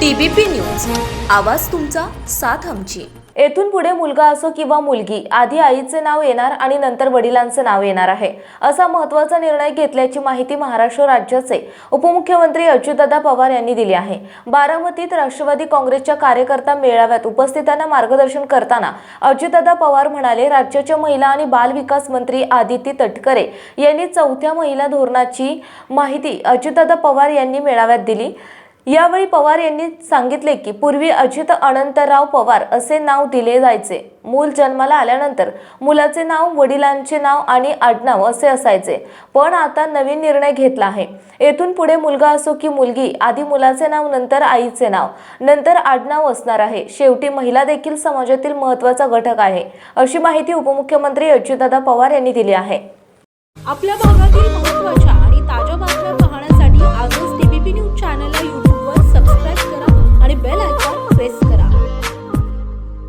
TBP news. आवाज तुमचा साथ आमची. येथून पुढे मुलगा असो किंवा मुलगी आधी आईचे नाव येणार आणि नंतर वडिलांचे नाव येणार आहे असा महत्त्वाचा निर्णय घेतल्याची माहिती महाराष्ट्र राज्याचे उपमुख्यमंत्री अच्युतदादा पवार यांनी दिली आहे. बारामतीत राष्ट्रवादी काँग्रेसच्या कार्यकर्ता मेळाव्यात उपस्थितांना मार्गदर्शन करताना अच्युतदादा पवार म्हणाले राज्याच्या महिला आणि बाल विकास मंत्री आदिती तटकरे यांनी चौथ्या महिला धोरणाची माहिती अच्युतदादा पवार यांनी मेळाव्यात दिली. यावेळी पवार यांनी सांगितले की पूर्वी अजित अनंतराव पवार असे नाव दिले जायचे. मूल जन्माला आल्यानंतर मुलाचे नाव वडिलांचे नाव आणि आडनाव असे असायचे. पण आता नवीन निर्णय घेतला आहे. येथून पुढे मुलगा असो की मुलगी आधी मुलाचे नाव नंतर आईचे नाव नंतर आडनाव असणार आहे. शेवटी महिला देखील समाजातील महत्त्वाचा घटक आहे अशी माहिती उपमुख्यमंत्री अजितदादा पवार यांनी दिली आहे. आपल्या भागातील